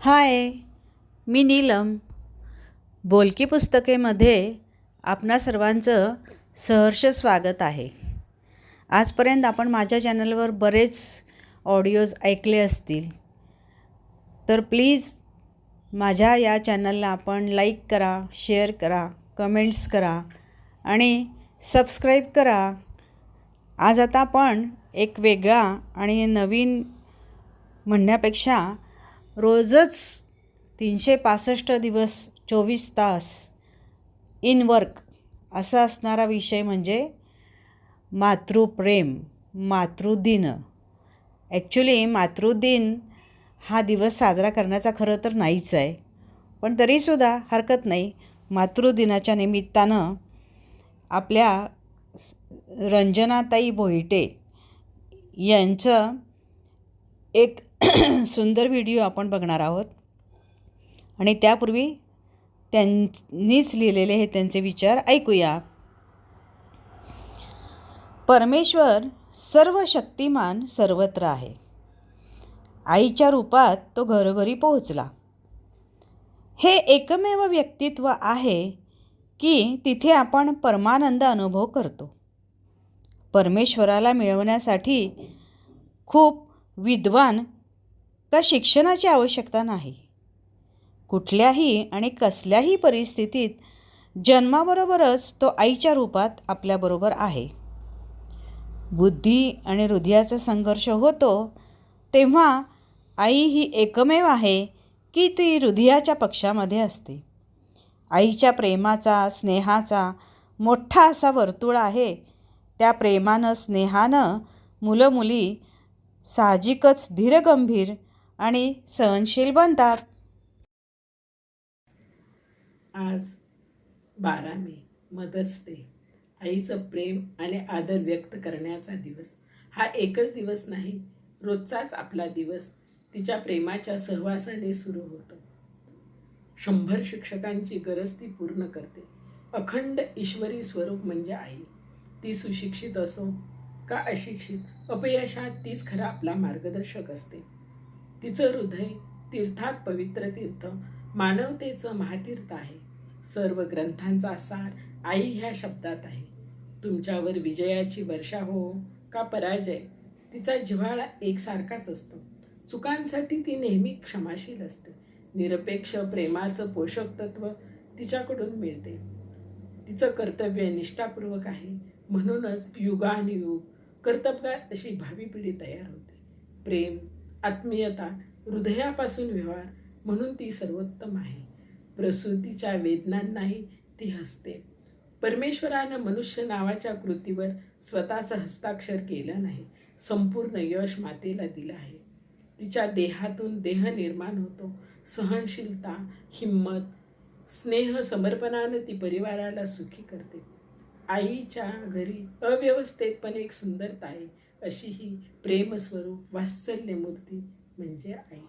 हाय मी नीलम. बोलकी पुस्तकेमध्ये आपणा सर्वांचं सहर्ष स्वागत आहे. आजपर्यंत आपण माझ्या चॅनलवर बरेच ऑडिओज ऐकले असतील. तर प्लीज माझ्या या चॅनलला आपण लाईक करा शेअर करा कमेंट्स करा आणि सबस्क्राईब करा. आज आता आपण एक वेगळा आणि नवीन म्हणण्यापेक्षा रोजच तीनशे पासष्ट दिवस चोवीस तास इन वर्क असा असणारा विषय म्हणजे मातृप्रेम मातृदिन. ॲक्च्युली मातृदिन हा दिवस साजरा करण्याचा खरं तर नाहीच आहे. पण तरीसुद्धा हरकत नाही. मातृदिनाच्या निमित्तानं आपल्या रंजनाताई भोईटे यांचं एक सुंदर व्हिडिओ आपण बघणार आहोत. आणि त्यापूर्वी त्यांनीच लिहिलेले हे त्यांचे विचार ऐकूया. परमेश्वर सर्व शक्तिमान सर्वत्र आहे. आईच्या रूपात तो घरोघरी पोहोचला. हे एकमेव व्यक्तित्व आहे की तिथे आपण परमानंद अनुभव करतो. परमेश्वराला मिळवण्यासाठी खूप विद्वान का शिक्षणाची आवश्यकता नाही? कुठल्याही आणि कसल्याही परिस्थितीत जन्माबरोबरच तो आईच्या रूपात आपल्याबरोबर आहे. बुद्धी आणि हृदयाचा संघर्ष होतो तेव्हा आई ही एकमेव आहे की ती हृदयाच्या पक्षामध्ये असते. आईच्या प्रेमाचा स्नेहाचा मोठा असा वर्तुळ आहे. त्या प्रेमानं स्नेहानं मुलं मुली साहजिकच धीरगंभीर आणि सहनशील बनतात. आज बारा मे मदर्स डे. आईचं प्रेम आणि आदर व्यक्त करण्याचा दिवस. हा एकच दिवस नाही रोजचाच आपला दिवस. तिच्या प्रेमाच्या सहवासाने सुरू होतो. शंभर शिक्षकांची गरज ती पूर्ण करते. अखंड ईश्वरी स्वरूप म्हणजे आई. ती सुशिक्षित असो का अशिक्षित अपयशात तीच खरा आपला मार्गदर्शक असते. तिचं हृदय तीर्थात पवित्र तीर्थ मानवतेचं महातीर्थ आहे. सर्व ग्रंथांचा सार आई ह्या शब्दात आहे. तुमच्यावर विजयाची वर्षा हो का पराजय? तिचा जिव्हाळा एकसारखाच असतो. चुकांसाठी ती नेहमी क्षमाशील असते. निरपेक्ष प्रेमाचं पोषक तत्व तिच्याकडून मिळते. तिचं कर्तव्य निष्ठापूर्वक आहे. म्हणूनच युगानुयुग कर्तबगार अशी भावी पिढी तयार होते. प्रेम आत्मीयता हृदयापासून व्यवहार म्हणून ती सर्वोत्तम आहे. प्रसूतीच्या वेदनांनाही ती हसते. परमेश्वरानं मनुष्य नावाच्या कृतीवर स्वतःचं हस्ताक्षर केलं नाही संपूर्ण यश मातेला दिलं आहे. तिच्या देहातून देह निर्माण होतो. सहनशीलता हिंमत स्नेह समर्पणानं ती परिवाराला सुखी करते. आईच्या घरी अव्यवस्थेत पण एक सुंदरता आहे. अशी ही प्रेमस्वरूप वात्सल्यमूर्ती म्हणजे आई.